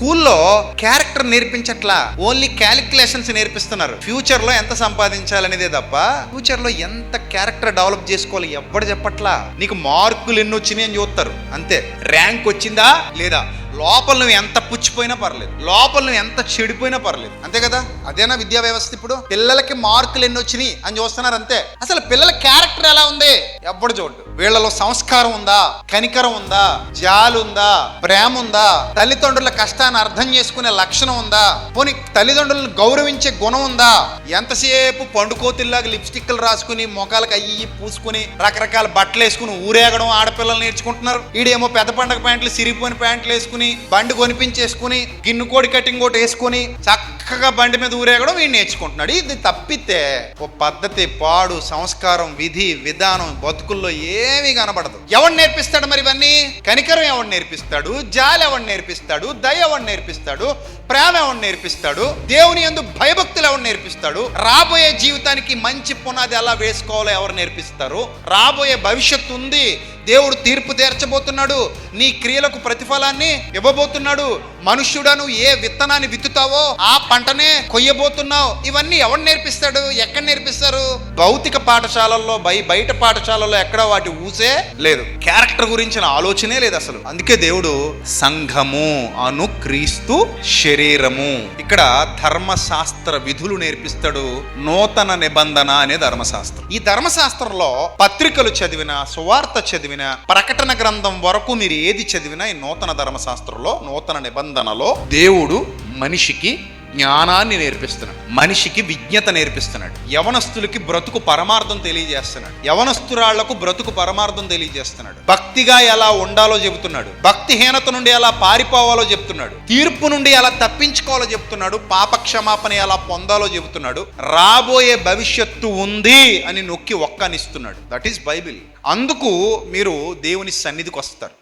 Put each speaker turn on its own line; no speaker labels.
స్కూల్లో క్యారెక్టర్ నేర్పించట్లా. Only calculations నేర్పిస్తున్నారు. ఫ్యూచర్లో ఎంత సంపాదించాలనేదే తప్ప ఫ్యూచర్లో ఎంత క్యారెక్టర్ డెవలప్ చేసుకోవాలి ఎవ్వడు చెప్పట్లా. నీకు మార్కులు ఎన్ని వచ్చినాయి అని చూస్తారు. అంతే. ర్యాంక్ వచ్చిందా లేదా? లోపల నువ్వు ఎంత పుచ్చిపోయినా పర్లేదు. లోపల నువ్వు ఎంత చెడిపోయినా పర్లేదు. అంతే కదా? అదేనా విద్యా వ్యవస్థ ఇప్పుడు? పిల్లలకి మార్కులు ఎన్ని వచ్చినాయి అని చూస్తున్నారు అంతే. అసలు పిల్లల క్యారెక్టర్ ఎలా ఉంది? ఎవ్వడు చూడు వీళ్ళలో సంస్కారం ఉందా? కనికరం ఉందా? జాలు ఉందా? ప్రేమ ఉందా? తల్లిదండ్రుల కష్టాన్ని అర్థం చేసుకునే లక్షణం ఉందా? పోనీ తల్లిదండ్రులను గౌరవించే గుణం ఉందా? ఎంతసేపు పండుకోతిల్లాగా లిప్స్టిక్లు రాసుకుని మొఖాలకు అయ్యి పూసుకుని రకరకాల బట్టలు వేసుకుని ఊరేగడం ఆడపిల్లలు నేర్చుకుంటున్నారు. ఈడేమో పెద్ద పండగ ప్యాంట్లు సిరిపోయిన ప్యాంట్లు వేసుకుని బండి కొనిపించేసుకుని గిన్ను కోడి కటింగ్ ఒకటి వేసుకుని చక్కగా బండి మీద ఊరేగడం వీడు నేర్చుకుంటున్నాడు. ఇది తప్పితే ఓ పద్ధతి పాడు సంస్కారం విధి విధానం బతుకుల్లో ఏమీ కనబడదు. ఎవడు నేర్పిస్తాడు మరి ఇవన్నీ? కనికరం ఎవడు నేర్పిస్తాడు? జాలి ఎవడు నేర్పిస్తాడు? దయ ఎవడు నేర్పిస్తాడు? ప్రేమ ఎవడు నేర్పిస్తాడు? దేవుని ఎందు భయభక్తులు ఎవడు నేర్పిస్తాడు? రాబోయే జీవితానికి మంచి పునాది ఎలా వేసుకోవాలో ఎవరు నేర్పిస్తారు? రాబోయే భవిష్యత్తు ఉంది. దేవుడు తీర్పు తీర్చబోతున్నాడు. నీ క్రియలకు ప్రతిఫలాన్ని ఇవ్వబోతున్నాడు. మనుష్యుడను ఏ విత్తనాన్ని విత్తుతావో ఆ పంటనే కొయ్యబోతున్నావు. ఇవన్నీ ఎవరు నేర్పిస్తాడు? ఎక్కడ నేర్పిస్తారు? భౌతిక పాఠశాలల్లో బై బయట పాఠశాలల్లో ఎక్కడ వాటి ఊసే లేదు. క్యారెక్టర్ గురించిన ఆలోచనే లేదు అసలు. అందుకే దేవుడు సంఘము అను క్రీస్తు శరీరము. ఇక్కడ ధర్మశాస్త్ర విధులు నేర్పిస్తాడు నూతన నిబంధన అనే ధర్మశాస్త్రం. ఈ ధర్మశాస్త్రంలో పత్రికలు చదివిన సువార్త చదివిన ప్రకటన గ్రంథం వరకు మీరు ఏది చదివినా ఈ నూతన ధర్మశాస్త్రంలో నూతన నిబంధనలో దేవుడు మనిషికి జ్ఞానాన్ని నేర్పిస్తున్నాడు. మనిషికి విజ్ఞత నేర్పిస్తున్నాడు. యవనస్తులకి బ్రతుకు పరమార్థం తెలియజేస్తున్నాడు. యవనస్తురాళ్ళకు బ్రతుకు పరమార్థం తెలియజేస్తున్నాడు. భక్తిగా ఎలా ఉండాలో చెబుతున్నాడు. భక్తిహీనత నుండి ఎలా పారిపోవాలో చెప్తున్నాడు తీర్పు నుండి ఎలా తప్పించుకోవాలో చెప్తున్నాడు పాప క్షమాపణ ఎలా పొందాలో చెబుతున్నాడు. రాబోయే భవిష్యత్తు ఉంది అని నొక్కి ఒక్కనిస్తున్నాడు. దట్ ఈస్ బైబిల్ అందుకు మీరు దేవుని సన్నిధికి వస్తారు.